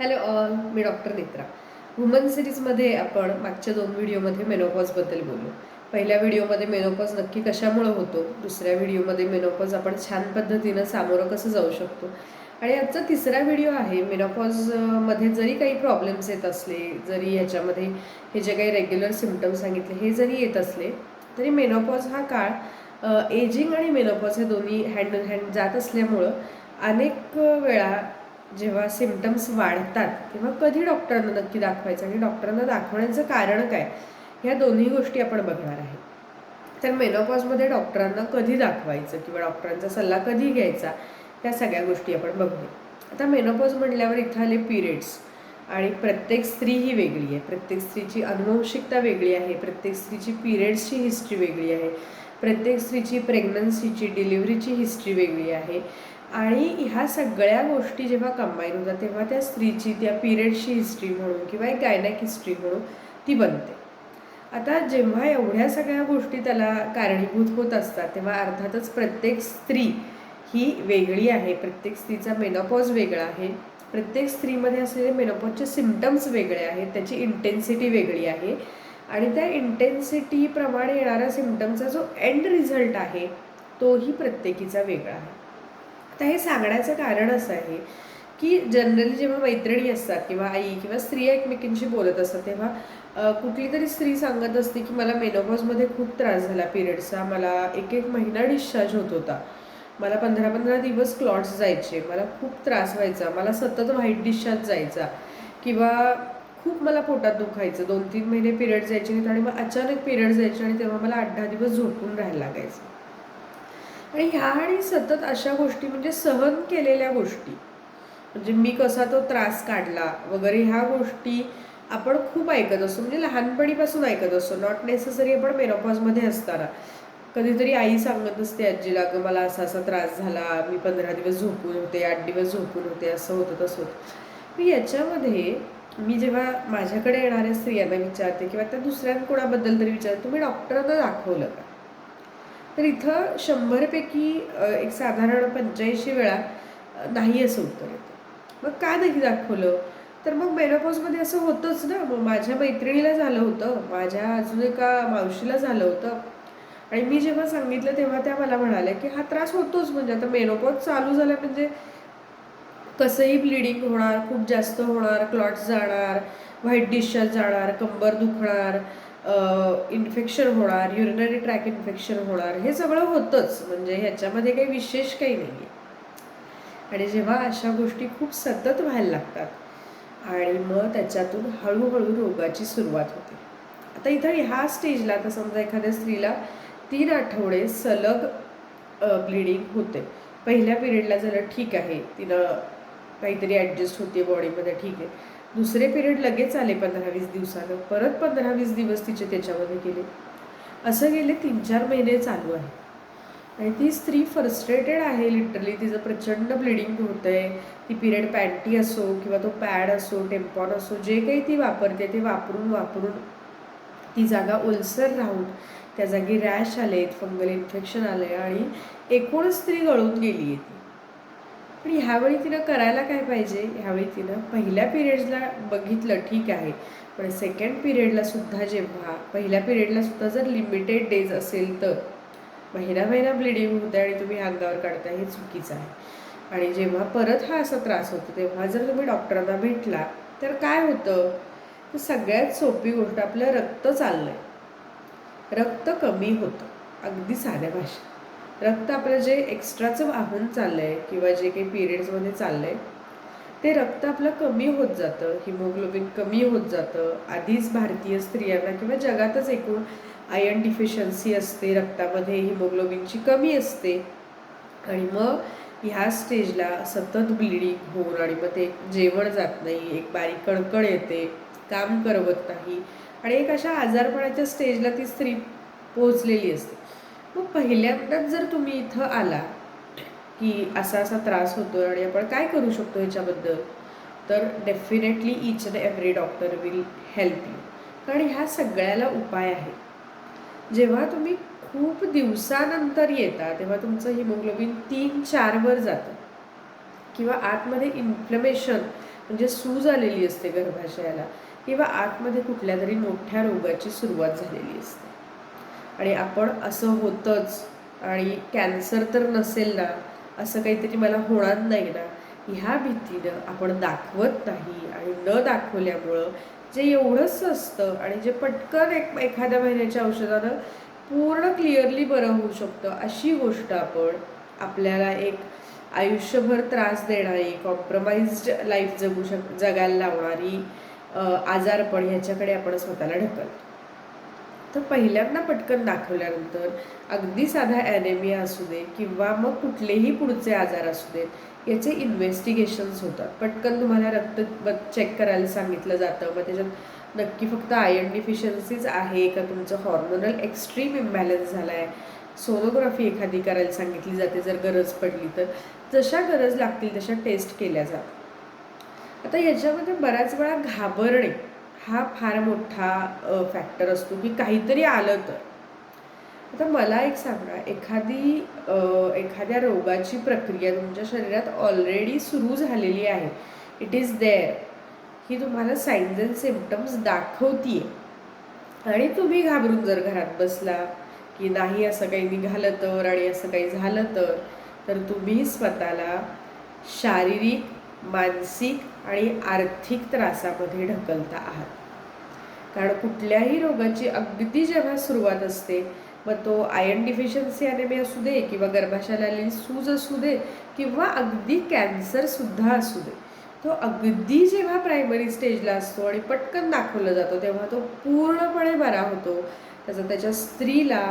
Hello all मी doctor Netra. Woman सिरीजमध्ये आपण मागच्या दोन व्हिडिओमध्ये मेनोपॉजबद्दल बोललो पहिल्या व्हिडिओमध्ये मेनोपॉज नक्की कशामुळे होतो? दुसऱ्या व्हिडिओमध्ये मेनोपॉज आपण छान पद्धतीनं सामोरं कसं जाऊ शकतो? आणि आजचा तिसरा व्हिडिओ आहे मेनोपॉजमध्ये जरी काही प्रॉब्लेम्स येत असले जरी ह्याच्यामध्ये हे जे काही रेग्युलर सिमटम्स सांगितले हे जरी येत असले तरी मेनोपॉज हा काळ एजिंग आणि मेनोपॉज हे दोन्ही हँड इन हँड जात असल्यामुळं अनेक वेळा जेव्हा सिमटम्स वाढतात तेव्हा कधी डॉक्टरांना नक्की दाखवायचं आणि डॉक्टरांना दाखवण्याचं कारण काय? ह्या दोन्ही गोष्टी आपण बघणार आहे. तर मेनोपॉजमध्ये डॉक्टरांना कधी दाखवायचं किंवा डॉक्टरांचा सल्ला कधी घ्यायचा त्या सगळ्या गोष्टी आपण बघूया. आता मेनोपॉज म्हटल्यावर इथं आले पिरियड्स आणि प्रत्येक स्त्री ही वेगळी आहे. प्रत्येक स्त्रीची अनुवंशिकता वेगळी आहे प्रत्येक स्त्रीची पिरियड्सची हिस्ट्री वेगळी आहे प्रत्येक स्त्रीची प्रेग्नन्सीची डिलिव्हरीची हिस्ट्री वेगळी आहे. आणि ह्या सगळ्या गोष्टी जेव्हा कंबाईन होतात तेव्हा त्या स्त्रीची त्या पिरियडची हिस्ट्री म्हणून किंवा एक गायनॅक हिस्ट्री म्हणून ती बनते. आता जेव्हा एवढ्या सगळ्या गोष्टी त्याला कारणीभूत होत असतात तेव्हा अर्थातच प्रत्येक स्त्री ही वेगळी आहे प्रत्येक स्त्रीचा मेनोपॉज वेगळा आहे प्रत्येक स्त्रीमध्ये असलेले मेनोपॉजचे सिमटम्स वेगळे आहेत त्याची इंटेन्सिटी वेगळी आहे आणि त्या इंटेन्सिटीप्रमाणे येणारा सिमटमचा जो एंड रिझल्ट आहे तोही प्रत्येकीचा वेगळा आहे. तर हे सांगण्याचं कारण असं आहे की जनरली जेव्हा मैत्रिणी असतात किंवा आई किंवा स्त्रिया एकमेकींशी बोलत असतात तेव्हा कुठली तरी स्त्री सांगत असते की मला मेनोपॉजमध्ये खूप त्रास झाला पिरियडचा मला एक एक महिना डिस्चार्ज होत होता. मला पंधरा पंधरा दिवस क्लॉट्स जायचे मला खूप त्रास व्हायचा मला सतत व्हाईट डिस्चार्ज जायचा किंवा खूप मला पोटात दुखायचं. दोन तीन महिने पिरियड जायचे आणि मग अचानक पिरियड जायचे आणि तेव्हा मला आठ दहा दिवस झोपून राहायला लागायचं. आणि ह्या आणि सतत अशा गोष्टी म्हणजे सहन केलेल्या गोष्टी म्हणजे मी कसा तो त्रास काढला वगैरे ह्या गोष्टी आपण खूप ऐकत असतो. म्हणजे लहानपणीपासून ऐकत असतो. नॉट नेसेसरी आपण मेनोपॉजमध्ये असताना. कधीतरी आई सांगत असते आजीला की मला असा असा त्रास झाला. मी पंधरा दिवस झोपून होते आठ दिवस झोपून होते. असं होतं तसं होतं. मी याच्यामध्ये मी जेव्हा माझ्याकडे येणाऱ्या स्त्रियांना विचारते किंवा त्या दुसऱ्या कोणाबद्दल तरी विचारते तुम्ही डॉक्टरांना दाखवलं का? तर इथं शंभरपैकी एक साधारण पंच्याऐंशी वेळा नाही असं उत्तर येतं. मग का नाही दाखवलं? तर मग मेनोपॉजमध्ये असं होतंच ना. मग माझ्या मैत्रिणीला झालं होतं. माझ्या अजून एका मावशीला झालं होतं. आणि मी जेव्हा सांगितलं तेव्हा त्या मला म्हणाल्या की हा त्रास होतोच. म्हणजे आता मेनोपॉज चालू झाला म्हणजे कसंही ब्लिडिंग होणार खूप जास्त होणार क्लॉट्स जाणार व्हाईट डिस्चार्ज जाणार कंबर दुखणार इन्फेक्शन होणार युरिनरी ट्रॅक इन्फेक्शन होणार हे सगळं होतंच. म्हणजे ह्याच्यामध्ये काही विशेष काही नाही आहे आणि जेव्हा अशा गोष्टी खूप सतत व्हायला लागतात आणि मग त्याच्यातून हळूहळू रोगाची सुरुवात होते. आता इथं ह्या स्टेजला आता समजा एखाद्या स्त्रीला तीन आठवडे सलग ब्लिडिंग होते. पहिल्या पिरियडला झालं ठीक आहे तिनं काहीतरी ॲडजस्ट होते बॉडीमध्ये ठीक. आहे दुसरे पिरियड लगेच आले पंधरा वीस दिवसानं. परत पंधरा वीस दिवस तिचे त्याच्यामध्ये गेले. असं गेले तीन चार महिने चालू आहे. आणि ती स्त्री फ्रस्ट्रेटेड आहे लिटरली तिचं प्रचंड ब्लिडिंग होत आहे ती पिरियड पॅन्टी असो किंवा तो पॅड असो टेम्पॉन असो जे काही ती वापरते ते वापरून वापरून ती जागा ओलसर राहून त्या जागी रॅश आले आहेत फंगल इन्फेक्शन आलं आहे आणि एकूणच स्त्री गळून गेली आहे ती. पण ह्यावेळी तिनं करायला काय पाहिजे? ह्यावेळी तिनं पहिल्या पिरियड्सला बघितलं ठीक आहे. पण सेकंड पिरियडला सुद्धा जेव्हा पहिल्या पिरियडला सुद्धा जर लिमिटेड डेज असेल तर महिना महिना ब्लिडिंग होते आणि तुम्ही अंगावर काढता हे चुकीचं आहे. आणि जेव्हा परत हा असा त्रास होतो तेव्हा जर तुम्ही डॉक्टरांना भेटला तर काय होतं? तर सगळ्यात सोपी गोष्ट आपलं रक्त चाललं आहे रक्त कमी होतं. अगदी साध्या भाषेत. रक्त आपलं जे एक्स्ट्राचं वाहन चाललं आहे किंवा जे काही पिरियड्समध्ये चाललं आहे ते रक्त आपलं कमी होत जातं हिमोग्लोबिन कमी होत जातं. आधीच भारतीय स्त्रियांना किंवा जगातच एकूण आयर्न डिफिशियन्सी असते रक्तामध्ये हिमोग्लोबिनची कमी असते. आणि मग ह्या स्टेजला सतत ब्लिडिंग होऊन आणि मग ते जेवण जात नाही एक बारीक कणकण येते काम करवत नाही. आणि एक अशा आजारपणाच्या स्टेजला ती स्त्री पोहोचलेली असते. मग पहिल्यांदाच जर तुम्ही इथं आला की असा असा त्रास होतो आणि आपण काय करू शकतो ह्याच्याबद्दल तर definitely each and every doctor will help you कारण ह्या सगळ्याला उपाय आहे जेव्हा तुम्ही खूप दिवसानंतर येता तेव्हा तुमचं हिमोग्लोबिन तीन चारवर जातं. किंवा आतमध्ये इन्फ्लमेशन म्हणजे सूज आलेली असते गर्भाशयाला किंवा आतमध्ये कुठल्या तरी मोठ्या रोगाची सुरुवात झालेली असते. आणि आपण असं होतंच. आणि कॅन्सर तर नसेल ना असं काहीतरी मला होणार नाही ना ह्या भीतीनं आपण दाखवत नाही. आणि न दाखवल्यामुळं जे एवढंच असतं आणि जे पटकन एक एखाद्या महिन्याच्या औषधानं पूर्ण क्लिअरली बरं होऊ शकतं अशी गोष्ट आपण आपल्याला एक आयुष्यभर त्रास देणारी कॉम्प्रमाइज्ड लाईफ जगू शक जगायला लावणारी आजारपण ह्याच्याकडे आपण स्वतःला ढकलतो. तर पहिल्यांदा पटकन दाखवल्यानंतर अगदी साधा ॲनेमिया असू दे किंवा मग कुठलेही पुढचे आजार असू देत याचे इन्व्हेस्टिगेशन्स होतात. पटकन तुम्हाला रक्त चेक करायला सांगितलं जातं. मग त्याच्यात नक्की फक्त आयर्न डिफिशियन्सीज आहे का? तुमचं हॉर्मोनल एक्स्ट्रीम इम्बॅलन्स झाला आहे सोनोग्राफी एखादी करायला सांगितली जाते जर गरज पडली तर. जशा गरज लागतील तशा टेस्ट केल्या जातात. आता याच्यामध्ये बऱ्याच वेळा घाबरणे हा फार मोठा फॅक्टर असतो की काहीतरी आलं तर. आता मला एक सांगा एखादी एखाद्या रोगाची प्रक्रिया तुमच्या शरीरात ऑलरेडी सुरू झालेली आहे. इट इज देअर ही तुम्हाला साईन्स अँड सिम्पटम्स दाखवतीये. आणि तुम्ही घाबरून जर घरात बसला की नाही असं काही निघालं तर आणि असं काही झालं तर तर तुम्ही स्वतःला शारीरिक मानसिक आणि आर्थिक त्रासामध्ये ढकलता आहात. कारण कुठल्याही रोगाची अगदी जेव्हा सुरुवात असते मग तो आयर्न डिफिशियन्सी अनेमी असू दे किंवा गर्भाशयाला आलेली सूज असू दे किंवा अगदी कॅन्सरसुद्धा असू दे तो अगदी जेव्हा प्रायमरी स्टेजला असतो आणि पटकन दाखवला जातो तेव्हा तो पूर्णपणे बरा होतो. त्याचा त्याच्या स्त्रीला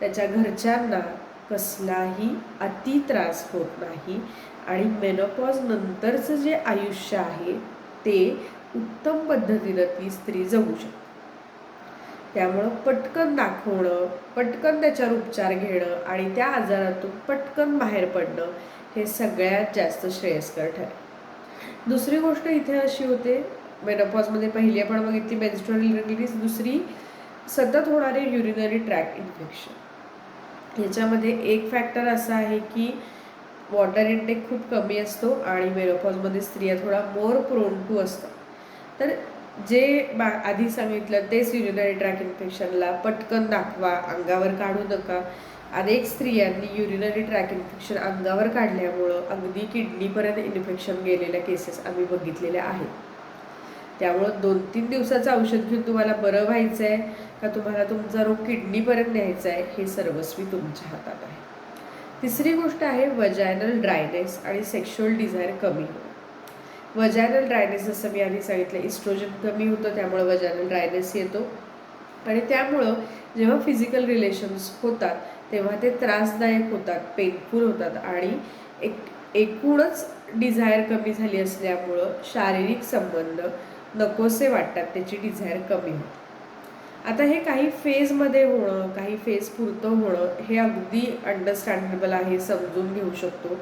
त्याच्या घरच्यांना कसलाही अति त्रास होत नाही आणि मेनोपॉज नंतरचं जे आयुष्य आहे ते उत्तम पद्धतीनं ती स्त्री जगू शकते. त्यामुळं पटकन दाखवणं पटकन त्याच्यावर उपचार घेणं आणि त्या आजारातून पटकन बाहेर पडणं हे सगळ्यात जास्त श्रेयस्कर ठरेल. दुसरी गोष्ट इथे अशी होते मेनोपॉजमध्ये पहिली आपण बघितली मेन्स्ट्रल रिलीज दुसरी सतत होणारे युरिनरी ट्रॅक इन्फेक्शन याच्यामध्ये एक फॅक्टर असा आहे की वॉटर इंटेक खूप कमी असतो आणि मेनोपॉजमध्ये स्त्रिया थोडा मोर प्रोन टू असतात. तर जे बा आधी सांगितलं तेच युरिनरी ट्रॅक इन्फेक्शनला पटकन दाखवा अंगावर काढू नका. अनेक स्त्रियांनी युरिनरी ट्रॅक इन्फेक्शन अंगावर काढल्यामुळं अगदी किडनीपर्यंत इन्फेक्शन गेलेल्या केसेस आम्ही बघितलेल्या आहेत. त्यामुळं दोन तीन दिवसाचं औषध घेऊन तुम्हाला बरं व्हायचं आहे का तुम्हाला तुमचा रोग किडनीपर्यंत न्यायचा आहे हे सर्वस्वी तुमच्या हातात आहे. तिसरी गोष्ट आहे वजायनल ड्रायनेस आणि सेक्शुअल डिझायर कमी होणं. वजायनल ड्रायनेस जसं मी आधी सांगितलं इस्ट्रोजन कमी होतं त्यामुळं वजायनल ड्रायनेस येतो. आणि त्यामुळं जेव्हा फिजिकल रिलेशन्स होतात तेव्हा ते त्रासदायक होतात पेनफुल होतात आणि एक एकूणच डिझायर कमी झाली असल्यामुळं शारीरिक संबंध नकोसे वाटतात त्याची डिझायर कमी होते. आता हे काही फेजमध्ये होणं काही फेज पुरतं होणं हे अगदी अंडरस्टँडेबल आहे समजून घेऊ शकतो.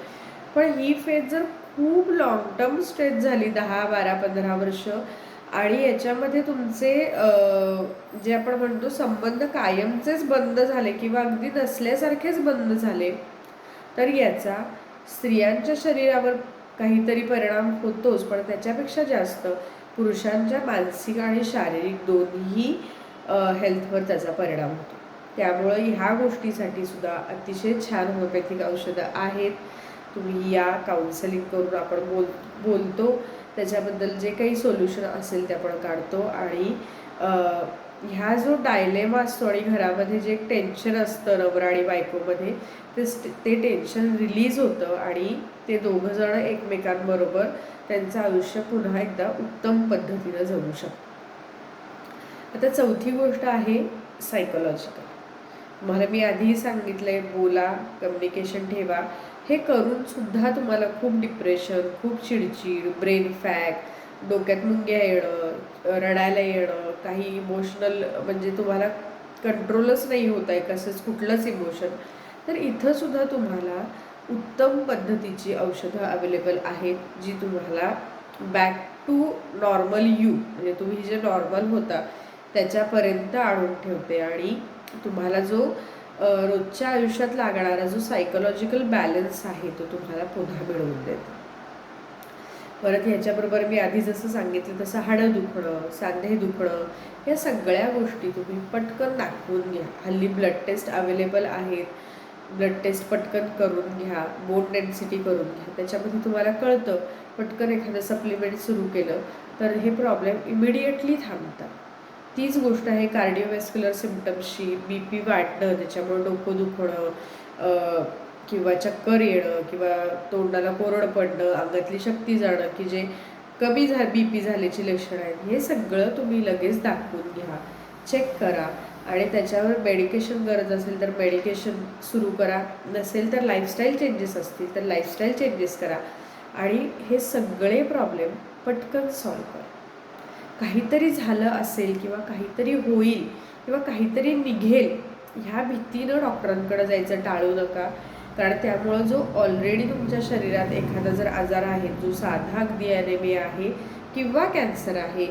पण ही फेज जर खूप लाँग टर्म स्ट्रेच झाली दहा बारा पंधरा वर्ष आणि याच्यामध्ये तुमचे जे आपण म्हणतो संबंध कायमचेच बंद झाले किंवा अगदी नसल्यासारखेच बंद झाले तर याचा स्त्रियांच्या शरीरावर काहीतरी परिणाम होतोच पण त्याच्यापेक्षा जास्त. पुरुषांच्या मानसिक आणि शारीरिक दोन्ही हेल्थवर त्याचा परिणाम होतो. त्यामुळं ह्या गोष्टीसाठी सुद्धा अतिशय छान होमिओपॅथिक औषधं आहेत. तुम्ही या काउन्सिलिंग करून आपण बोल बोलतो. त्याच्याबद्दल जे काही सोल्युशन असेल ते आपण काढतो आणि ह्या जो डायलेमा असतो आणि घरामध्ये जे टेन्शन असतं नवरा आणि बायकोमध्ये ते ते टेन्शन रिलीज होतं आणि ते दोघंजणं एकमेकांबरोबर त्यांचं आयुष्य पुन्हा एकदा उत्तम पद्धतीनं जगू शकतं. आता चौथी गोष्ट आहे सायकोलॉजिकल मला मी आधीही सांगितलं आहे बोला कम्युनिकेशन ठेवा. हे करून सुद्धा तुम्हाला खूप डिप्रेशन खूप चिडचिड ब्रेन फॅक डोक्यात मुंग्या येणं रडायला येणं काही इमोशनल म्हणजे तुम्हाला कंट्रोलच नाही होत आहे कसंच कुठलंच इमोशन तर इथंसुद्धा तुम्हाला उत्तम पद्धतीची औषधं अवेलेबल आहेत जी तुम्हाला बॅक टू नॉर्मल यू म्हणजे तुम्ही जे नॉर्मल होता त्याच्यापर्यंत आणून ठेवते. आणि तुम्हाला जो रोजच्या आयुष्यात लागणारा जो सायकोलॉजिकल बॅलन्स आहे तो तुम्हाला पुन्हा मिळवून देतो. परत ह्याच्याबरोबर मी आधी जसं सांगितलं तसं हाडं दुखणं सांधे दुखणं या सगळ्या गोष्टी तुम्ही पटकन दाखवून घ्या. हल्ली ब्लड टेस्ट अवेलेबल आहेत. ब्लड टेस्ट पटकन करून घ्या बोन डेन्सिटी करून घ्या. त्याच्यामध्ये तुम्हाला कळतं पटकन एखादं सप्लिमेंट सुरू केलं तर हे प्रॉब्लेम इमिडिएटली थांबतात. तीच गोष्ट आहे कार्डिओवॅस्क्युलर सिमटम्सची बी पी वाढणं त्याच्यामुळे डोकं दुखणं किंवा चक्कर येणं किंवा तोंडाला कोरड पडणं अंगातली शक्ती जाणं की जे कमी झा बी पी झाल्याची लक्षणं आहेत हे सगळं तुम्ही लगेच दाखवून घ्या. चेक करा. आणि त्याच्यावर मेडिकेशन गरज असेल तर मेडिकेशन सुरू करा. नसेल तर लाईफस्टाईल चेंजेस असतील तर लाईफस्टाईल चेंजेस करा. आणि हे सगळे प्रॉब्लेम पटकन सॉल्व करा. काहीतरी झालं असेल किंवा काहीतरी होईल किंवा काहीतरी निघेल ह्या भीतीनं डॉक्टरांकडे जायचं टाळू नका. कारण त्यामुळं जो ऑलरेडी तुमच्या शरीरात एखादा जर आजार आहे जो साधा अगदी ॲनेमिया आहे किंवा कॅन्सर आहे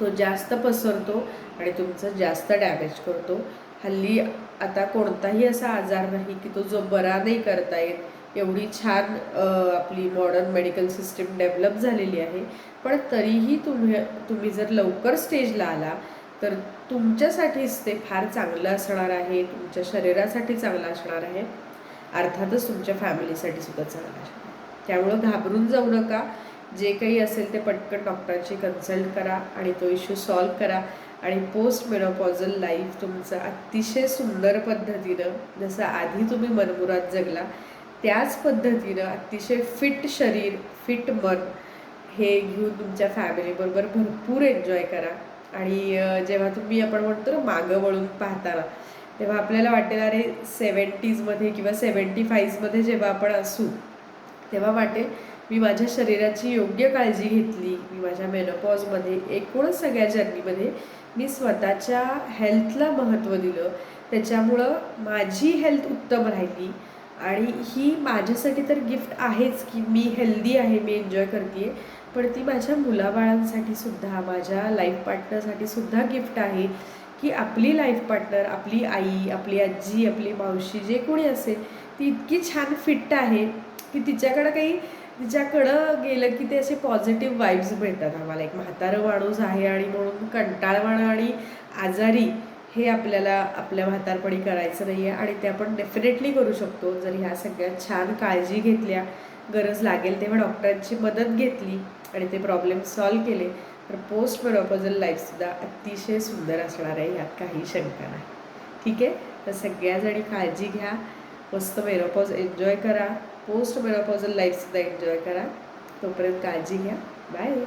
तो जास्त पसरतो आणि तुमचं जास्त डॅमेज करतो. हल्ली आता कोणताही असा आजार नाही की तो जो बरा नाही करता येत एवढी छान आपली मॉडर्न मेडिकल सिस्टीम डेव्हलप झालेली आहे. पण तरीही तुम्ही तुम्ही जर लवकर स्टेजला आला तर तुमच्यासाठीच ते फार चांगलं असणार आहे तुमच्या शरीरासाठी चांगलं असणार आहे. अर्थातच तुमच्या फॅमिलीसाठी सुद्धा चांगलं असणार आहे. त्यामुळं घाबरून जाऊ नका. जे काही असेल ते पटकन डॉक्टरांशी कन्सल्ट करा आणि तो इश्यू सॉल्व करा. आणि पोस्ट मेनोपॉझल लाईफ तुमचं अतिशय सुंदर पद्धतीनं जसं आधी तुम्ही मनमुरात जगला त्याच पद्धतीनं अतिशय फिट शरीर फिट मन हे घेऊन तुमच्या फॅमिलीबरोबर भरपूर एन्जॉय करा. आणि जेव्हा तुम्ही आपण म्हणतो ना मागं वळून पाहताना तेव्हा आपल्याला वाटेल अरे सेवन्टीजमध्ये किंवा सेवन्टी फाईव्हमध्ये जेव्हा आपण असू तेव्हा वाटेल मी माझ्या शरीराची योग्य काळजी घेतली. मी माझ्या मेनोपॉजमध्ये एकूणच सगळ्या जर्नीमध्ये मी स्वतःच्या हेल्थला महत्त्व दिलं. त्याच्यामुळं माझी हेल्थ उत्तम राहिली. आणि ही माझ्यासाठी तर गिफ्ट आहेच की मी हेल्दी आहे मी एन्जॉय करते पण ती माझ्या मुलाबाळांसाठी सुद्धा माझ्या लाईफ पार्टनरसाठी सुद्धा गिफ्ट आहे की आपली लाईफ पार्टनर आपली आई आपली आजी आपली मावशी जे कोणी असेल ती इतकी छान फिट आहे की तिच्याकडं काही तिच्याकडं गेलं की ते असे पॉझिटिव्ह वाईब्स मिळतात आम्हाला. एक म्हातारं माणूस आहे आणि म्हणून कंटाळवाणं आणि आजारी हे आपल्याला आपल्या म्हातारपणी करायचं नाही आहे आणि ते आपण डेफिनेटली करू शकतो. जर ह्या सगळ्या छान काळजी घेतल्या गरज लागेल तेव्हा डॉक्टरांची मदत घेतली आणि ते प्रॉब्लेम सॉल्व केले तर पोस्ट प्रपोजल लाईफसुद्धा अतिशय सुंदर असणार आहे यात काही शंका नाही. ठीक आहे? तर सगळ्याजणी काळजी घ्या मस्त मेरोपॉज एन्जॉय करा. पोस्ट मेनोपॉझल लाईफसुद्धा एन्जॉय करा. तोपर्यंत काळजी घ्या. बाय.